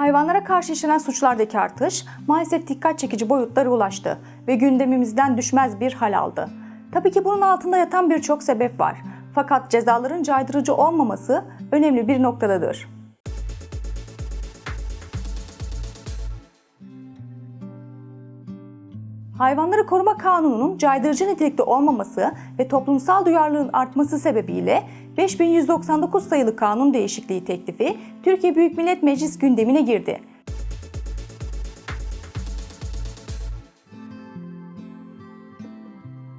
Hayvanlara karşı işlenen suçlardaki artış maalesef dikkat çekici boyutlara ulaştı ve gündemimizden düşmez bir hal aldı. Tabii ki bunun altında yatan birçok sebep var. Fakat cezaların caydırıcı olmaması önemli bir noktadadır. Hayvanları Koruma Kanunu'nun caydırıcı nitelikte olmaması ve toplumsal duyarlılığın artması sebebiyle 5199 sayılı kanun değişikliği teklifi Türkiye Büyük Millet Meclis gündemine girdi.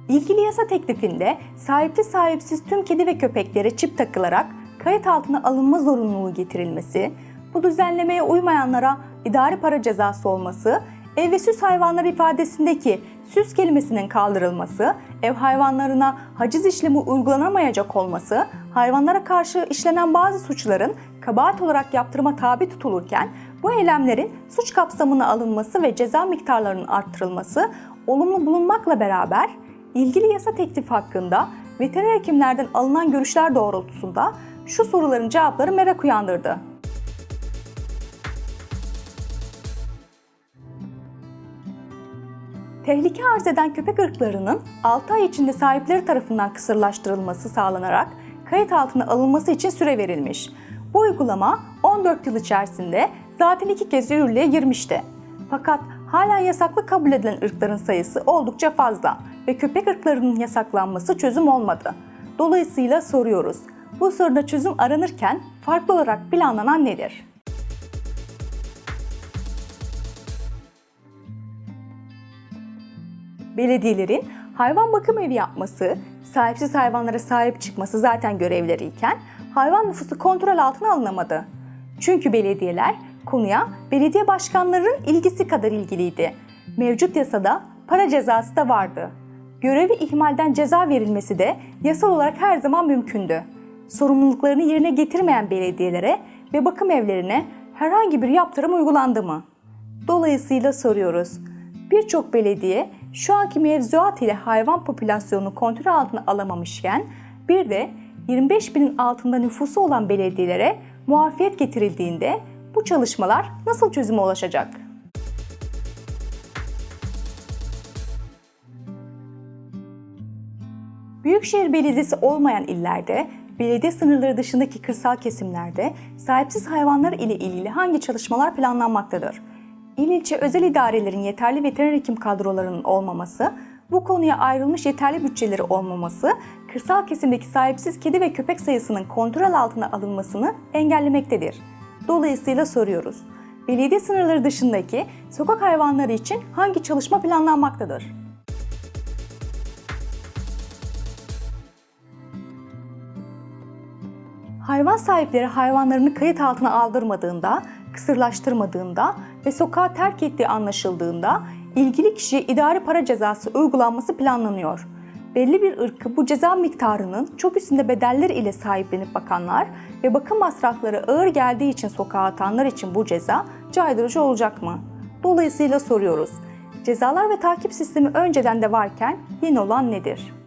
İlgili yasa teklifinde sahipli sahipsiz tüm kedi ve köpeklere çip takılarak kayıt altına alınma zorunluluğu getirilmesi, bu düzenlemeye uymayanlara idari para cezası olması, ev ve süs hayvanları ifadesindeki süs kelimesinin kaldırılması, ev hayvanlarına haciz işlemi uygulanamayacak olması, hayvanlara karşı işlenen bazı suçların kabahat olarak yaptırıma tabi tutulurken bu eylemlerin suç kapsamına alınması ve ceza miktarlarının arttırılması olumlu bulunmakla beraber ilgili yasa teklifi hakkında veteriner hekimlerden alınan görüşler doğrultusunda şu soruların cevapları merak uyandırdı. Tehlike arz eden köpek ırklarının 6 ay içinde sahipleri tarafından kısırlaştırılması sağlanarak kayıt altına alınması için süre verilmiş. Bu uygulama 14 yıl içerisinde zaten iki kez yürürlüğe girmişti. Fakat hala yasaklı kabul edilen ırkların sayısı oldukça fazla ve köpek ırklarının yasaklanması çözüm olmadı. Dolayısıyla soruyoruz. Bu soruda çözüm aranırken farklı olarak planlanan nedir? Belediyelerin hayvan bakım evi yapması, sahipsiz hayvanlara sahip çıkması zaten görevleriyken hayvan nüfusu kontrol altına alınamadı. Çünkü belediyeler konuya belediye başkanlarının ilgisi kadar ilgiliydi. Mevcut yasada para cezası da vardı. Görevi ihmalden ceza verilmesi de yasal olarak her zaman mümkündü. Sorumluluklarını yerine getirmeyen belediyelere ve bakım evlerine herhangi bir yaptırım uygulandı mı? Dolayısıyla soruyoruz. Birçok belediye şu anki mevzuat ile hayvan popülasyonunu kontrol altına alamamışken bir de 25 binin altında nüfusu olan belediyelere muafiyet getirildiğinde bu çalışmalar nasıl çözüme ulaşacak? Büyükşehir Belediyesi olmayan illerde, belediye sınırları dışındaki kırsal kesimlerde sahipsiz hayvanlar ile ilgili hangi çalışmalar planlanmaktadır? İl ilçe özel idarelerin yeterli veteriner hekim kadrolarının olmaması, bu konuya ayrılmış yeterli bütçeleri olmaması, kırsal kesimdeki sahipsiz kedi ve köpek sayısının kontrol altına alınmasını engellemektedir. Dolayısıyla soruyoruz. Belediye sınırları dışındaki sokak hayvanları için hangi çalışma planlanmaktadır? Hayvan sahipleri hayvanlarını kayıt altına aldırmadığında, kısırlaştırmadığında ve sokağa terk ettiği anlaşıldığında ilgili kişiye idari para cezası uygulanması planlanıyor. Belli bir ırkı bu ceza miktarının çok üstünde bedeller ile sahiplenip bakanlar ve bakım masrafları ağır geldiği için sokağa atanlar için bu ceza caydırıcı olacak mı? Dolayısıyla soruyoruz. Cezalar ve takip sistemi önceden de varken yeni olan nedir?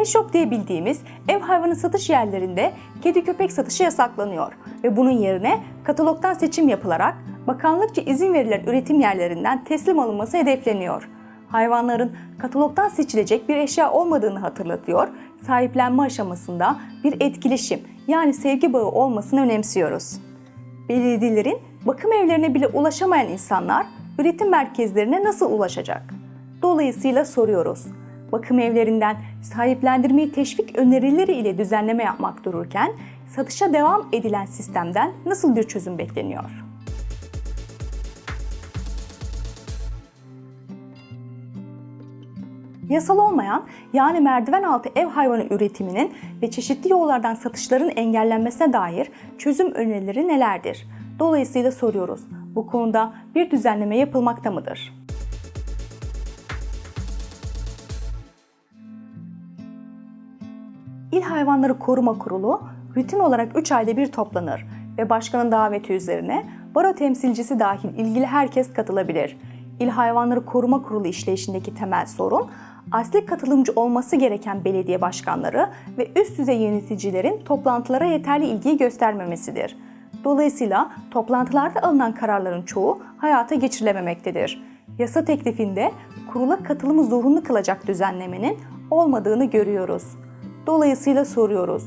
Pet shop diye bildiğimiz ev hayvanı satış yerlerinde kedi köpek satışı yasaklanıyor ve bunun yerine katalogdan seçim yapılarak bakanlıkça izin verilen üretim yerlerinden teslim alınması hedefleniyor. Hayvanların katalogdan seçilecek bir eşya olmadığını hatırlatıyor, sahiplenme aşamasında bir etkileşim yani sevgi bağı olmasını önemsiyoruz. Belediyelerin bakım evlerine bile ulaşamayan insanlar üretim merkezlerine nasıl ulaşacak? Dolayısıyla soruyoruz bakım evlerinden sahiplendirmeyi teşvik önerileri ile düzenleme yapmak dururken satışa devam edilen sistemden nasıl bir çözüm bekleniyor? Yasal olmayan yani merdiven altı ev hayvanı üretiminin ve çeşitli yollardan satışların engellenmesine dair çözüm önerileri nelerdir? Dolayısıyla soruyoruz. Bu konuda bir düzenleme yapılmakta mıdır? İl Hayvanları Koruma Kurulu rutin olarak 3 ayda bir toplanır ve başkanın daveti üzerine baro temsilcisi dahil ilgili herkes katılabilir. İl Hayvanları Koruma Kurulu işleyişindeki temel sorun asli katılımcı olması gereken belediye başkanları ve üst düzey yöneticilerin toplantılara yeterli ilgiyi göstermemesidir. Dolayısıyla toplantılarda alınan kararların çoğu hayata geçirilememektedir. Yasa teklifinde kurula katılımı zorunlu kılacak düzenlemenin olmadığını görüyoruz. Dolayısıyla soruyoruz.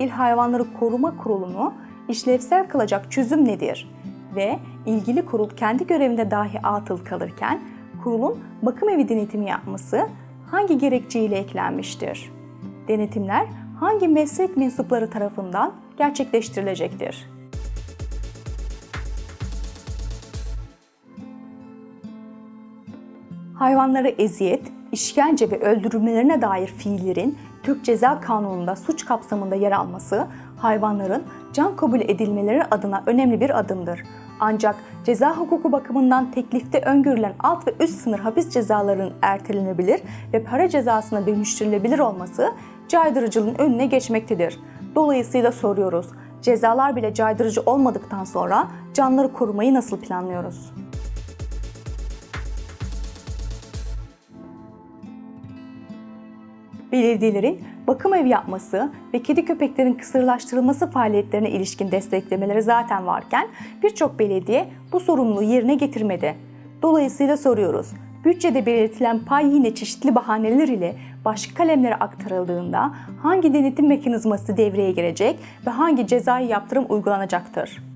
İl Hayvanları Koruma Kurulu'nu işlevsel kılacak çözüm nedir? Ve ilgili kurul kendi görevinde dahi atıl kalırken kurulun bakım evi denetimi yapması hangi gerekçeyle eklenmiştir? Denetimler hangi meslek mensupları tarafından gerçekleştirilecektir? Hayvanlara eziyet, işkence ve öldürülmelerine dair fiillerin Türk Ceza Kanunu'nda suç kapsamında yer alması, hayvanların can kabul edilmeleri adına önemli bir adımdır. Ancak ceza hukuku bakımından teklifte öngörülen alt ve üst sınır hapis cezalarının ertelenebilir ve para cezasına dönüştürülebilir olması caydırıcılığın önüne geçmektedir. Dolayısıyla soruyoruz, cezalar bile caydırıcı olmadıktan sonra canları korumayı nasıl planlıyoruz? Belediyelerin bakım evi yapması ve kedi köpeklerin kısırlaştırılması faaliyetlerine ilişkin desteklemeleri zaten varken birçok belediye bu sorumluluğu yerine getirmedi. Dolayısıyla soruyoruz. Bütçede belirtilen pay yine çeşitli bahaneler ile başka kalemlere aktarıldığında hangi denetim mekanizması devreye girecek ve hangi cezai yaptırım uygulanacaktır?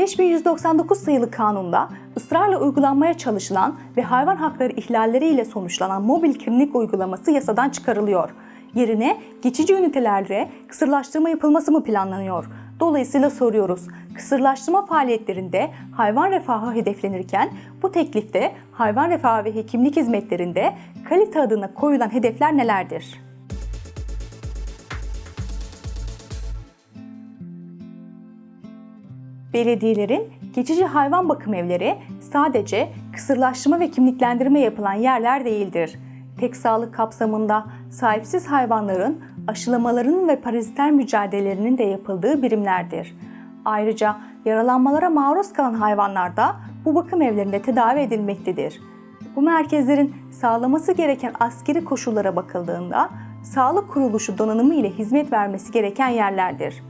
...5199 sayılı kanunda ısrarla uygulanmaya çalışılan ve hayvan hakları ihlalleriyle sonuçlanan mobil klinik uygulaması yasadan çıkarılıyor. Yerine geçici ünitelerde kısırlaştırma yapılması mı planlanıyor? Dolayısıyla soruyoruz. Kısırlaştırma faaliyetlerinde hayvan refahı hedeflenirken bu teklifte hayvan refahı ve hekimlik hizmetlerinde kalite adına koyulan hedefler nelerdir? Belediyelerin geçici hayvan bakım evleri sadece kısırlaştırma ve kimliklendirme yapılan yerler değildir. Tek sağlık kapsamında sahipsiz hayvanların aşılamalarının ve paraziter mücadelelerinin de yapıldığı birimlerdir. Ayrıca yaralanmalara maruz kalan hayvanlar da bu bakım evlerinde tedavi edilmektedir. Bu merkezlerin sağlaması gereken askeri koşullara bakıldığında sağlık kuruluşu donanımı ile hizmet vermesi gereken yerlerdir.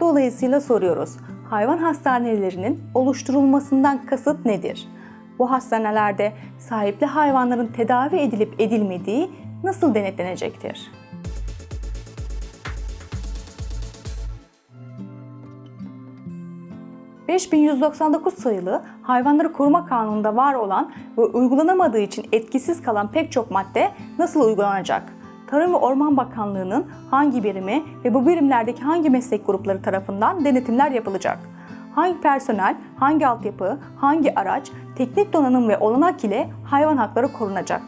Dolayısıyla soruyoruz hayvan hastanelerinin oluşturulmasından kasıt nedir? Bu hastanelerde sahipli hayvanların tedavi edilip edilmediği nasıl denetlenecektir? ...5199 sayılı Hayvanları Koruma Kanunu'nda var olan ve uygulanamadığı için etkisiz kalan pek çok madde nasıl uygulanacak? Tarım ve Orman Bakanlığı'nın hangi birimi ve bu birimlerdeki hangi meslek grupları tarafından denetimler yapılacak? Hangi personel, hangi altyapı, hangi araç, teknik donanım ve olanak ile hayvan hakları korunacak?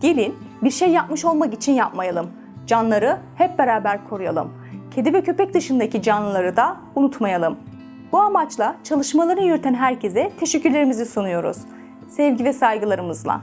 Gelin bir şey yapmış olmak için yapmayalım. Canları hep beraber koruyalım. Kedi ve köpek dışındaki canlıları da unutmayalım. Bu amaçla çalışmalarını yürüten herkese teşekkürlerimizi sunuyoruz. Sevgi ve saygılarımızla.